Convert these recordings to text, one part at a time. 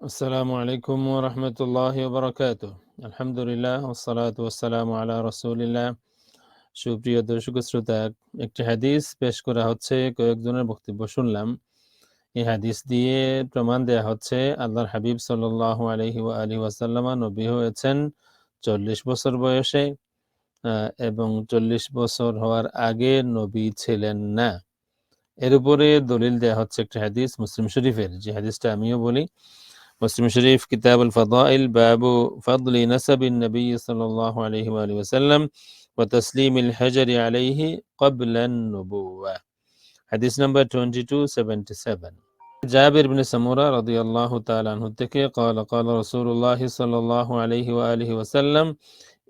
আসসালামু আলাইকুম রহমতুল্লাহ বরকাত আলহামদুলিল্লাহ ওসালাত ওসালাম আলা রসুলিল্লাহ সুপ্রিয় দর্শক শ্রোতা একটি হাদিস পেশ করা হচ্ছে কয়েকজনের বক্তব্য শুনলাম এই হাদিস দিয়ে প্রমাণ দেওয়া হচ্ছে আল্লাহর হাবিব সাল্লাহ আলহি আলী ওয়াসাল্লাম নবী হয়েছেন চল্লিশ বছর বয়সে এবং চল্লিশ বছর হওয়ার আগে নবী ছিলেন না। এর উপরে দলিল দেয়া হচ্ছে একটা হাদিস মুসলিম শরীফের। যে হাদিসটা আমিও বলি مسلم شريف كتاب الفضائل باب فضل نسب النبي صلى الله عليه وآله وسلم وتسليم الحجر عليه قبل النبوة. حديث نمبر 2277 جابر بن سمورة رضي الله تعالى عنه التكي قال قال رسول الله صلى الله عليه وآله وسلم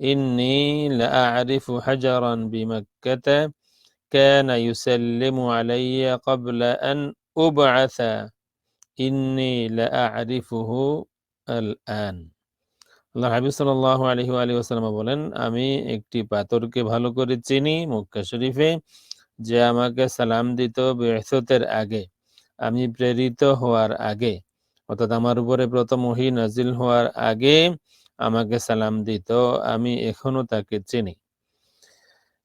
إني لأعرف حجرا بمكة كان يسلم علي قبل أن أبعث ইন্নি লাআরিফুহু আল আন আল্লাহ হাবিব ওয়া আলিহি ওয়াসাল্লাম বলেন, আমি একটি পাথরকে ভালো করে চিনি মক্কা শরীফে, যে আমাকে সালাম দিত বিআসতের আগে। আমি প্রেরিত হওয়ার আগে, অর্থাৎ আমার উপরে প্রথম ওহী নাজিল হওয়ার আগে আমাকে সালাম দিত, আমি এখনও তাকে চিনি।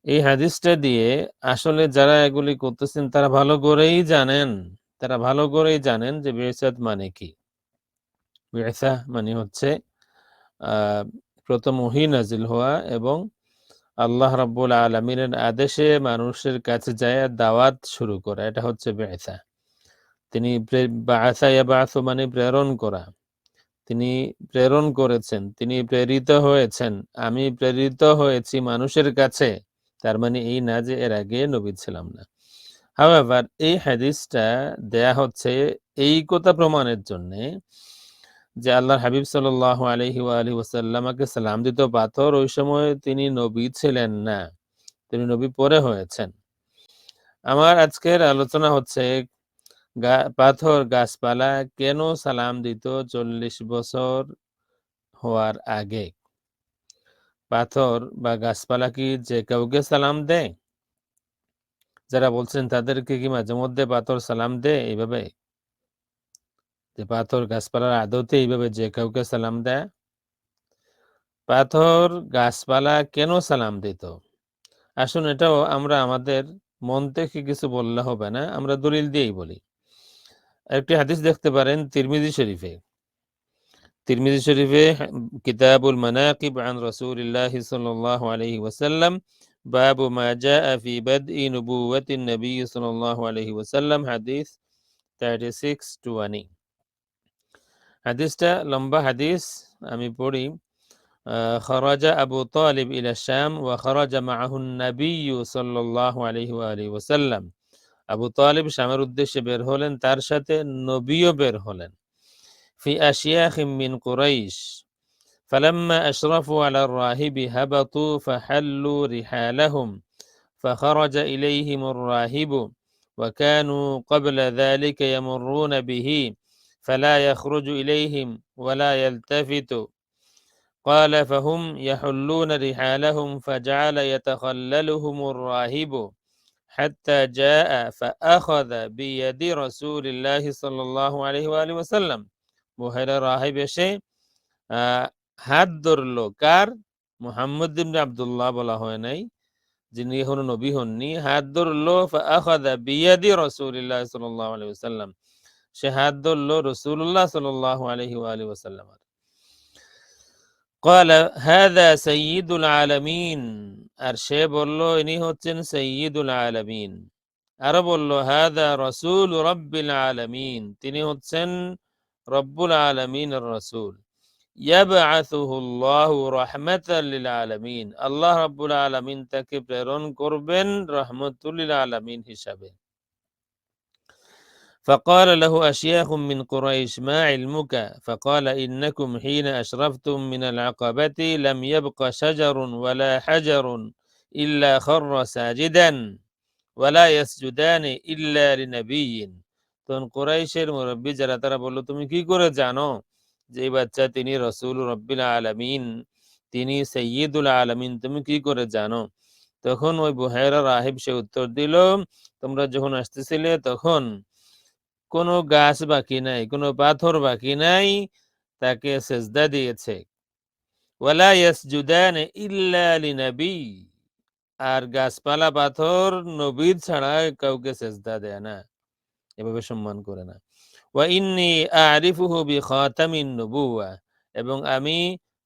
এই হাদিসটা দিয়ে আসলে যারা এগুলি করতেছেন, তারা ভালো করেই জানেন। তারা ভালো করেই জানেন যে বেসাদ মানে কি। বেসা মানে হচ্ছে প্রথম ওহি নাজিল হওয়া এবং আল্লাহ রাব্বুল আলমিনের আদেশে মানুষের কাছে যায় দাওয়াত শুরু করা, এটা হচ্ছে বেসা তিনি মানে প্রেরণ করা। তিনি প্রেরণ করেছেন, তিনি প্রেরিত হয়েছেন, আমি প্রেরিত হয়েছি মানুষের কাছে, তার মানে এই না যে এর আগে নবী ছিলাম না। হাওয়েভার এই হাদিসটা দেয়া হচ্ছে এই কথা প্রমাণের জন্য যে আল্লাহ হাবিব সাল আলহি আলহি ওসাল্লামাকে সালাম দিত পাথর, ওই সময় তিনি নবী ছিলেন না। তিনি নবী পরে হয়েছেন। আমার আজকের আলোচনা হচ্ছে পাথর গাছপালা কেন সালাম দিত চল্লিশ বছর হওয়ার আগে? পাথর বা গাছপালা কি যে কাউকে সালাম দেয়? যারা বলছেন তাদেরকে কি মাঝে মধ্যে পাথর সালাম দে এইভাবে? যে পাথর গাছপালার আদতে এইভাবে যে কাউকে সালাম দেয়? পাথর গাছপালা কেন সালাম দিত? আসুন এটাও আমরা আমাদের মন থেকে কিছু বললে হবে না, আমরা দলিল দিয়েই বলি। একটি হাদিস দেখতে পারেন তিরমিজি শরীফে। তিরমিজি শরীফে কিতাবুল মানাকিব আন রাসূলিল্লাহ সাল্লাল্লাহু আলাইহি ওয়াসাল্লাম باب ما جاء في بدء نبوة النبي صلى الله عليه وسلم حديث 3620 হাদিসটা লম্বা হাদিস আমি পড়ি خرج أبو طالب إلى الشام وخرج معه النبي صلى الله عليه وآله وسلم আবু তালিব শামের উদ্দেশ্যে বের হলেন তার সাথে নবীও বের হলেন ফি আশিয়াখ মিন কুরাইশ فلما أشرفوا على الراهب هبطوا فحلوا رحالهم فخرج إليهم الراهب وكانوا قبل ذلك يمرون به فلا يخرج إليهم ولا يلتفت. قال فهم يحلون رحالهم فجعل يتخللهم الراهب حتى جاء فأخذ بيد رسول الله صلى الله عليه وآله وسلم. بهر راهب شيء হাত ধরলো কার মোহাম্মদ ইবনে আব্দুল্লাহ বলা হয় নাই যিনি এখনো নবী হননি হাত ধরলো আখাদা বিয়াদি রাসূলুল্লাহ সাল্লাল্লাহু আলাইহি ওয়াসাল্লাম সে হাত ধরলো রাসূলুল্লাহ সাল্লাল্লাহু আলাইহি ওয়া আলিহি ওয়াসাল্লাম قال هذا سيد العالمين আর সে বলল ইনি হচ্ছেন সৈয়দুল আলামিন আরো বলল হাদা রসুল রব্বিল আলামিন তিনি হচ্ছেন রব্বুল আলামিনের রসুল আল্লাহ রাব্বুল আলামিন তাকে প্রেরণ করবেন রহমতুল্লিল আলামিন হিসাবে فقال له أشياخ من قريش ما علمك فقال إنكم حين أشرفتم من العقبة لم يبق شجر ولا حجر إلا خر ساجدا ولا يسجدان إلا لنبي তখন কুরাইশের মুরব্বী যারা তারা বললো তুমি কি করে জানো যে বাচ্চা তিনি রসুল রব্বিল আলমিন, তিনি সৈয়দুল আলমিন, তুমি কি করে জানো? তখন ওই বুহেরা রাহিব সে উত্তর দিল, তোমরা যখন আসতেছিলে তখন কোনো গাছ বাকি নাই, কোনো পাথর বাকি নাই, তাকে সেজদা দিয়েছে। ওয়ালা ইল্লা আর গাছপালা পাথর নবীর ছাড়া কাউকে সেজদা দেয় না। এভাবে সম্মান করে না। ওয়া ইন্নি আরিফুহু বি খাতামিন নবুওয়া এবং আমি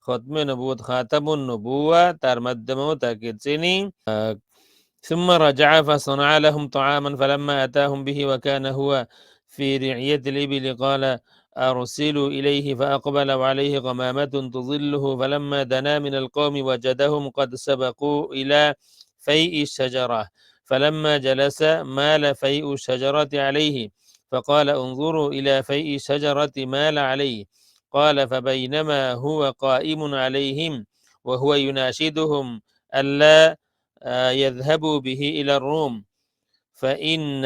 খতমে নবুয়ত খাতামুন নবুওয়া তার মাধ্যমেও তাকে চিনি ثم رجع فصنع لهم طعاما فلما أتاهم به وكان هو في رعية الإبل قال أرسلوا إليه فأقبل وعليه غمامة تظله فلما دنا من القوم وجدهم قد سبقوا إلى فيء الشجرة فلما جلس مال فيء الشجرة عليه فقال انظروا إلى فيء الشجرة مال عليه. قال فبينما هو قائم عليهم وهو يناشدهم ألا يذهبوا به إلى الروم. فإن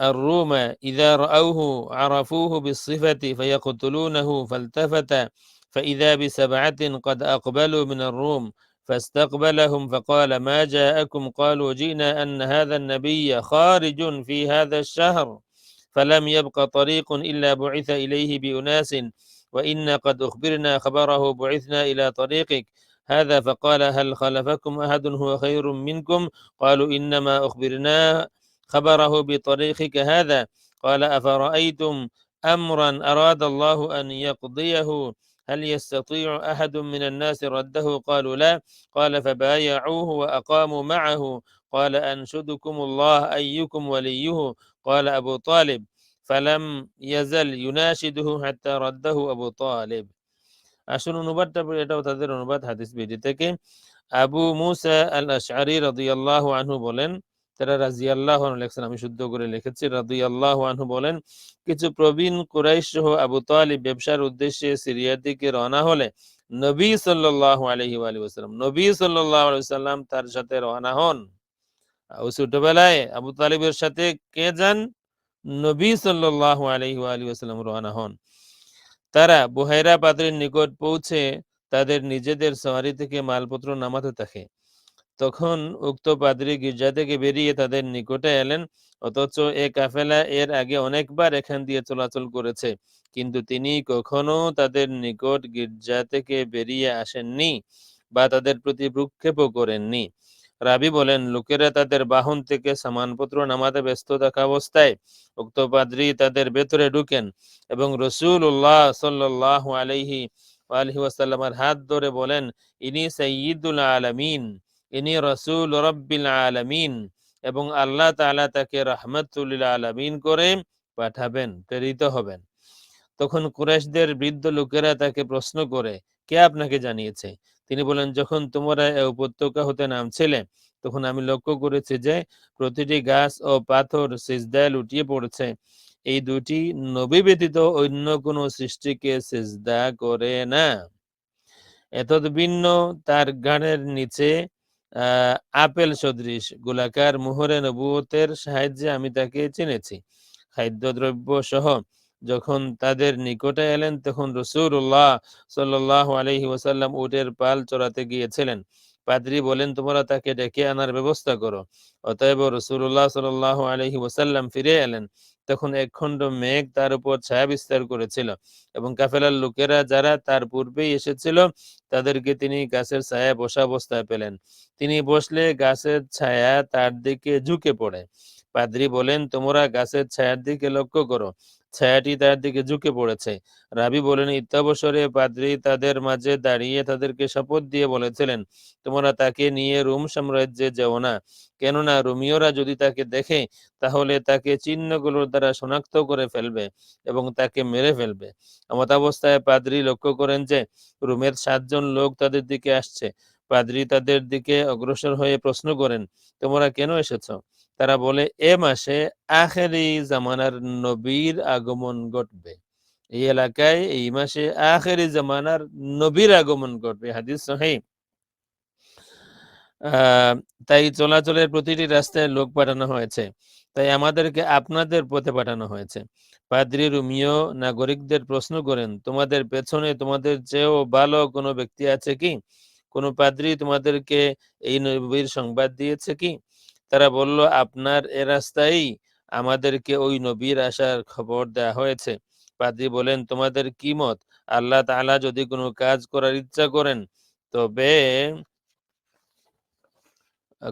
الروم إذا رأوه عرفوه بالصفة فيقتلونه فالتفت فإذا بسبعة قد أقبلوا من الروم. فاستقبلهم فقال ما جاءكم؟ قالوا جئنا أن هذا النبي خارج في هذا الشهر فلم يبق طريق إلا بعث إليه بأناس وإن قد أخبرنا خبره بعثنا إلى طريقك. هذا فقال هل خلفكم أحد؟ هو خير منكم؟ قالوا إنما أخبرنا خبره بطريقك هذا. قال أفرأيتم أمرا أراد الله أن يقضيه؟ هل يستطيع أحد من الناس رده قالوا لا قال فبايعوه وأقاموا معه قال أنشدكم الله أيكم وليه قال أبو طالب فلم يزل يناشده حتى رده أبو طالب আসল অনুবাদটা এটাও তাদের অনুবাদ হাদিস বিডি থেকে আবু মুসা আল আশআরি রাদিয়াল্লাহু আনহু বলেন তারা রাজিয়াল্লাহু আনহু লেখছেন, আমি শুদ্ধ করে লিখেছি। রাদিয়াল্লাহু আনহু বলেন, কিছু প্রবীণ কুরাইশ সহ আবু তালিব ব্যবসার উদ্দেশ্যে সিরিয়ার দিকে রওনা হলে নবী সাল্লাল্লাহু আলাইহি ওয়াসাল্লাম, নবী আলাইহি তার সাথে রওনা হন। ছোটবেলায় আবু তালিবের সাথে কে যান? নবী সাল্লাল্লাহু আলাইহি ওয়াসাল্লাম রওনা হন। তারা বুহাইরা পাদ্রির নিকট পৌঁছে তাদের নিজেদের সওয়ারি থেকে মালপত্র নামাতে থাকে। তখন উক্ত পাদ্রী গির্জা থেকে বেরিয়ে তাদের নিকটে এলেন। অথচ এ কাফেলা এর আগে অনেকবার এখান দিয়ে চলাচল করেছে। কিন্তু তিনি কখনো তাদের নিকট গির্জা থেকে বেরিয়ে আসেননি বা তাদের প্রতি ভ্রুক্ষেপও করেননি। রাবি বলেন, লোকেরা তাদের বাহন থেকে সামানপত্র নামাতে ব্যস্ত থাকা অবস্থায় উক্ত পাদ্রী তাদের ভেতরে ঢুকেন এবং রসুল উল্লাহ সাল্লাহ আলহি আলহি ওয়াসাল্লামার হাত ধরে বলেন, ইনি সঈদুল আলমিন। ইনি রসুল রব্বিল আলমিন এবং আল্লাহ তালা তাকে রহমতুল্লাহ আলমিন করে পাঠাবেন, প্রেরিত হবেন। তখন কুরেশদের বৃদ্ধ লোকেরা তাকে প্রশ্ন করে, কে আপনাকে জানিয়েছে? তিনি বলেন, যখন তোমরা উপত্যকা হতে নামছিলে, তখন আমি লক্ষ্য করেছি যে প্রতিটি গাছ ও পাথর সিজদায় লুটিয়ে পড়েছে। এই দুটি নবী ব্যতীত অন্য কোন সৃষ্টিকে সিজদা করে না। এত ভিন্ন তার গানের নিচে আপেল সদৃশ, গোলাকার মোহরে নবুয়তের সাহায্যে আমি তাকে চিনেছি। খাদ্যদ্রব্য সহ যখন তাদের নিকটে এলেন, তখন রসুল্লাহ সাল্লাহ আলহি ওসাল্লাম উটের পাল চড়াতে গিয়েছিলেন। পাদ্রি বলেন, তোমরা তাকে ডেকে আনার ব্যবস্থা করো। অতএব রসুল্লাহ সাল্লাহ আলহি ওসাল্লাম ফিরে এলেন। তখন একখণ্ড মেঘ তার উপর ছায়া বিস্তার করেছিল এবং কাফেলার লোকেরা যারা তার পূর্বেই এসেছিল, তাদেরকে তিনি গাছের ছায়া বসা অবস্থায় পেলেন। তিনি বসলে গাছের ছায়া তার দিকে ঝুঁকে পড়ে। পাদ্রী বলেন, তোমরা গাছের ছায়ার দিকে লক্ষ্য করো। ছায়াটি তার দিকে ঝুঁকে পড়েছে। রাবি বলেন, ইত্যাবসরে পাদ্রি তাদের মাঝে দাঁড়িয়ে তাদেরকে শপথ দিয়ে বলেছিলেন, তোমরা তাকে নিয়ে রোম সাম্রাজ্যে যেও না। কেননা রোমিওরা যদি তাকে দেখে, তাহলে তাকে চিহ্নগুলোর দ্বারা শনাক্ত করে ফেলবে এবং তাকে মেরে ফেলবে। অবস্থায় পাদ্রি লক্ষ্য করেন যে, রোমের সাতজন লোক তাদের দিকে আসছে। পাদ্রি তাদের দিকে অগ্রসর হয়ে প্রশ্ন করেন, তোমরা কেন এসেছ? তারা বলে, এ মাসে আখেরি জামানার নবীর আগমন ঘটবে। এই এলাকায় এই মাসে আখেরি জামানার নবীর আগমন ঘটবে। হাদিস সহি তাই চলাচলের প্রতিটি রাস্তায় লোক পাঠানো হয়েছে। তাই আমাদেরকে আপনাদের পথে পাঠানো হয়েছে। পাদ্রি রুমিও নাগরিকদের প্রশ্ন করেন, তোমাদের পেছনে তোমাদের চেয়েও ভালো কোনো ব্যক্তি আছে কি? কোনো পাদ্রি তোমাদেরকে এই নবীর সংবাদ দিয়েছে কি? তারা বলল, আপনার এ রাস্তায় আমাদেরকে ওই নবীর আসার খবর দেয়া হয়েছে। পাদ্রী বলেন তোমাদের কি মত? আল্লাহ তাআলা যদি কোনো কাজ করার ইচ্ছা করেন, তবে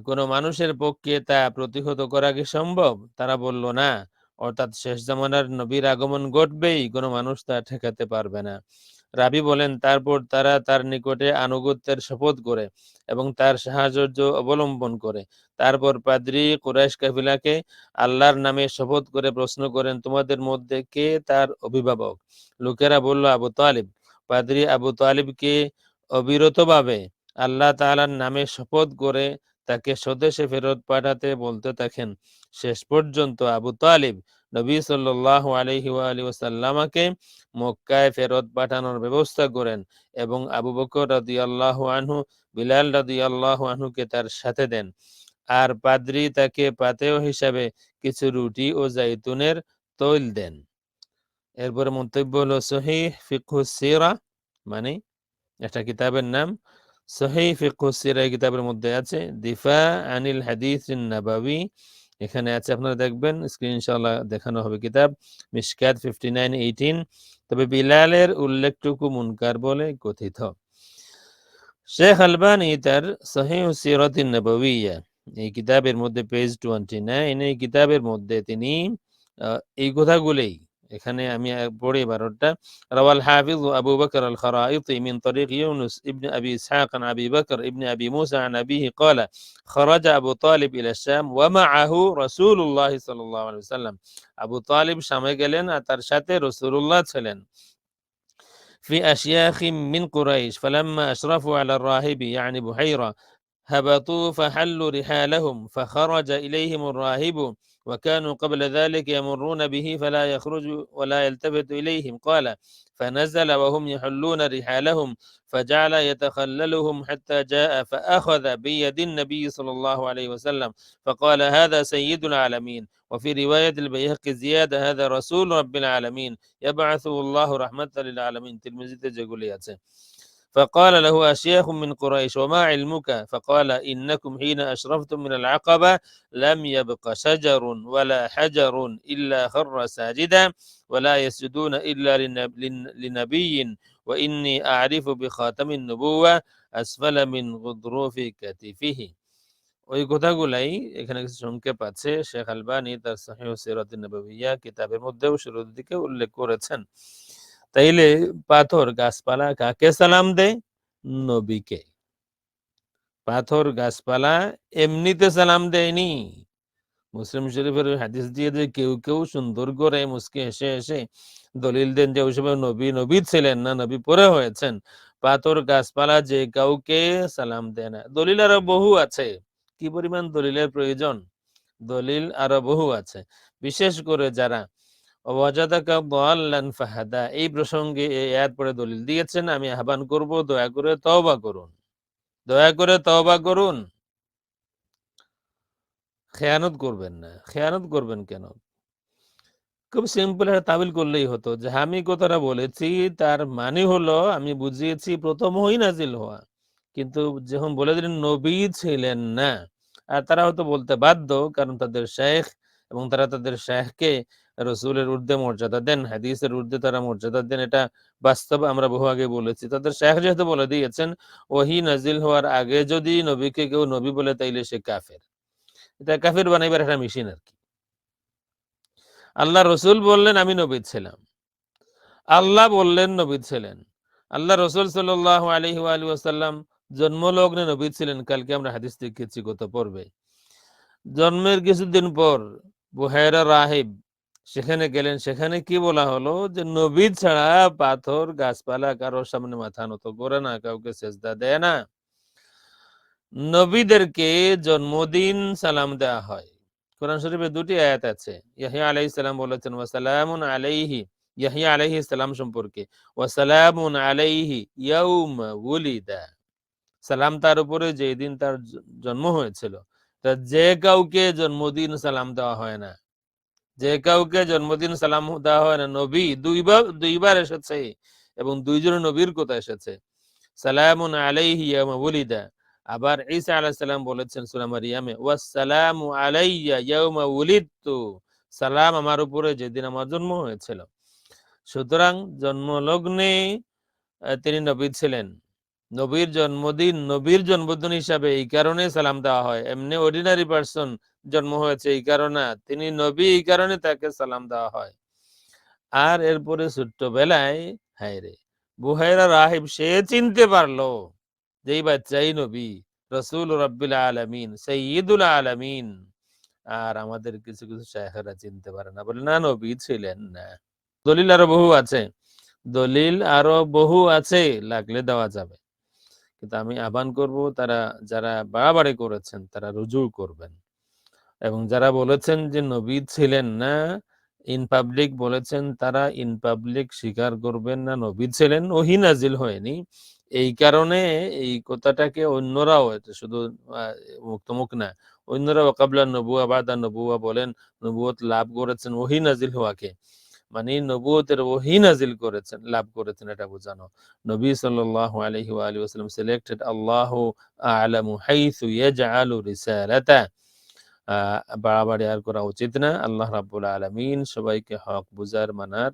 কোনো মানুষের পক্ষে তা প্রতিহত করা কি সম্ভব? তারা বলল, না। অর্থাৎ শেষ জামানার নবীর আগমন ঘটবেই, কোনো মানুষ তা ঠেকাতে পারবে না। রাবি বলেন, তারপর তারা তার নিকটে আনুগত্যের শপথ করে এবং তার সাহায্য অবলম্বন করে। তারপর পাদ্রী কুরাইশ কাফিলাকে আল্লাহর নামে শপথ করে প্রশ্ন করেন, তোমাদের মধ্যে কে তার অভিভাবক? লোকেরা বলল, আবু তালিব। পাদ্রী আবু তালিবকে অবিরতভাবে আল্লাহ তাআলার নামে শপথ করে তাকে স্বদেশে ফেরত পাঠাতে বলতে থাকেন। শেষ পর্যন্ত আবু তালিব নবী সাল্লাহ আলহি আলী মক্কায় ফেরত পাঠানোর ব্যবস্থা করেন এবং আবু বকর রাদি আল্লাহ আনহু, বিলাল রাদি আল্লাহ আনহুকে তার সাথে দেন। আর পাদ্রি তাকে পাতেও হিসাবে কিছু রুটি ও জাইতুনের তৈল দেন। এরপরে মন্তব্য হলো সহি ফিকহু সিরা মানে একটা কিতাবের নাম সহি ফিকহু সিরা কিতাবের মধ্যে আছে, দিফা আনিল হাদিস নাবাবি। এখানে আছে, আপনারা দেখবেন স্ক্রিন দেখানো হবে কিতাব, মিশকাত ফিফটি নাইন এইটিন তবে বিলালের উল্লেখটুকু মুনকার বলে কথিত। শেখ আলবানি তার সহিহ সিরাতিন নববিয়া, এই কিতাবের মধ্যে পেজ টোয়েন্টি নাইন এই কিতাবের মধ্যে তিনি এই কথাগুলোই এখানে আমি পড়ি বারোটা রাওয়াল হাফিজ আবু বকর আল খরাইতি মিন তরিক ইউনুস ইবনে আবি ইসহাক عن ابي بكر ابن ابي موسى عن ابيه قال خرج ابو طالب الى الشام ومعه رسول الله صلى الله عليه وسلم আবু তালিব শামে গেলেন আর তার সাথে রাসূলুল্লাহ ছিলেন في أشياخ من قريش فلما أشرفوا على الراهب يعني بحيرة هبطوا فحلوا رحالهم فخرج إليهم الراهب وكانوا قبل ذلك يمرون به فلا يخرج ولا يلتفت إليهم. قال فنزل وهم يحلون رحالهم فجعل يتخللهم حتى جاء فأخذ بيد النبي صلى الله عليه وسلم. فقال هذا سيد العالمين. وفي رواية البيهقي زيادة هذا رسول رب العالمين يبعثه الله رحمة للعالمين. تلميذ تجاقلياته فقال له أشياخ من قريش وما علمك فقال إنكم حين أشرفتم من العقبة لم يبق شجر ولا حجر إلا خر ساجدا ولا يسجدون إلا لنبي وإني أعرف بخاتم النبوة أسفل من غضروف كتفه ওই কথাগুলাই এখানে কিছু সংক্ষেপ আছে শেখ আলবানি তার সহিহ সিরাত নববিয়া কিতাবের মধ্যেও শুরুর দিকে উল্লেখ করেছেন তাইলে পাথর গাছপালা কাকে সালাম দেয়? নবীকে। পাথর গাছপালা এমনিতে সালাম দেয়নি। মুসলিম শরীফের হাদিস দিয়ে যে কেউ কেউ সুন্দর করে মুসকে এসে এসে দলিল দেন যে ওই সময় নবী নবী ছিলেন না, নবী পরে হয়েছেন। পাথর গাছপালা যে কাউকে সালাম দেয় না। দলিল আরও বহু আছে। কি পরিমাণ দলিলের প্রয়োজন? দলিল আরও বহু আছে। বিশেষ করে যারা এই প্রসঙ্গে আয়াত পরে দলিল দিয়েছেন, আমি আহ্বান করব, দয়া করে তওবা করুন। দয়া করে তওবা করুন। খেয়ানত করবেন না। খেয়ানত করবেন কেন? খুব সিম্পল একটা তাবিল করলেই হতো, যে আমি কথাটা বলেছি, তার মানে হলো, আমি বুঝিয়েছি, প্রথম হই নাজিল হওয়া। কিন্তু যখন বলে দিলেন, নবী ছিলেন না, আর তারা হয়তো বলতে বাধ্য, কারণ তাদের শেখ এবং তারা তাদের শেখকে রসুলের ঊর্ধ্বে মর্যাদা দেন, হাদিসের ঊর্ধ্বে তারা মর্যাদা দেন, এটা বাস্তব আমরা বহু আগে বলেছি। তাদের শেখ যেহেতু বলে দিয়েছেন, ওহি নাজিল হওয়ার আগে যদি নবীকে কেউ নবী বলে, তাইলে সে কাফের। এটা কাফের বানাইবার একটা মেশিন আর কি। আল্লাহ রসুল বললেন, আমি নবী ছিলাম। আল্লাহ বললেন নবী ছিলেন। আল্লাহ রসুল সাল্লাহ আলহি আলী জন্মলগ্নে নবী ছিলেন। কালকে আমরা হাদিস দেখেছি গত পর্বে। জন্মের কিছুদিন পর বুহায়রা রাহিব সেখানে গেলেন, সেখানে কি বলা হলো? যে নবী ছাড়া পাথর, গাছপালা কারোর সামনে মাথা নত করে না, কাউকে সেজদা দেয় না। নবীদেরকে জন্মদিন সালাম দেওয়া হয়। কোরআন শরীফে দুটি আয়াত আছে। ইয়াহিয়া আলাইহিস সালাম বলেছেন, ওয়াসালামুন আলাইহি। ইয়াহিয়া আলাইহিস সালাম সম্পর্কে, ওয়াসালামুন আলাইহি ইয়াউমা উলিদা। সালাম তার উপরে যেই দিন তার জন্ম হয়েছিল। তা যে কাউকে জন্মদিন সালাম দেওয়া হয় না। যে কাউকে জন্মদিন সালাম দেওয়া হয় না, নবী দুইবার দুইবার এসেছে এবং দুইজন নবীর কথা এসেছে? সালামুন আলাইহি ইয়াউমা উলিদা। আবার ঈসা আলাইহিস সালাম বলেছেন সূরা মারিয়ামে, ওয়াসসালামু আলাইয়া ইয়াউমা উলিদতু। সালাম আমার উপরে যেদিন আমার জন্ম হয়েছিল। সুতরাং জন্মলগ্নে তিনি নবী ছিলেন। নবীর জন্মদিন নবীর জন্মদিন হিসাবে এই কারণে সালাম দেওয়া হয়। এমনি অর্ডিনারি পার্সন জন্ম হয়েছে এই কারণে, তিনি নবী এই কারণে তাকে সালাম দেওয়া হয়। আর এরপরে ছোট্টবেলায়, হায় রে, বুহাইরা রাহিব সে চিনতে পারল যেই বাচ্চাই নবী, রসুল রব্বুল আলমিন সঈদুল আলমিন। আর আমাদের কিছু কিছু শাহেরা চিনতে পারে না, বলে, না, নবী ছিলেন না। দলিল আরও বহু আছে। দলিল আরও বহু আছে, লাগলে দেওয়া যাবে। কিন্তু আমি আহ্বান করব তারা, যারা বাড়াবাড়ি করেছেন, তারা রুজু করবেন। এবং যারা বলেছেন যে নবী ছিলেন না ইন পাবলিক বলেছেন, তারা ইন পাবলিক স্বীকার করবেন না, নবী ছিলেন, ওহি নাজিল হয়নি। এই কারণে এই কথাটাকে অন্যরাও শুধু মুক্তমুখ না অন্যরা ওকাবলা নবুয়া, বাদা নবুয়া বলেন, নবুয়ত লাভ করেছেন, ওহি নাজিল হওয়াকে। মানে নবুয়তের ওহি নাজিল করেছেন, লাভ করেছেন এটা বোঝানো। নবী সাল্লাল্লাহু আলাইহি ওয়া আলিহি ওয়াসাল্লাম সিলেক্টেড আল্লাহু আ'লামু হাইসু ইয়াজআলু রিসালাতা। বাড়াবাড়ি আর করা উচিত না। আল্লাহ রাব্বুল আলামিন সবাইকে হক বুঝার মানার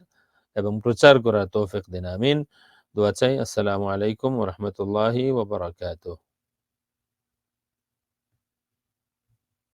এবং প্রচার করার তৌফিক দিন। আমিন। দোয়া চাই। আসসালামু আলাইকুম ওয়া রাহমাতুল্লাহি ওয়া বারাকাতুহু।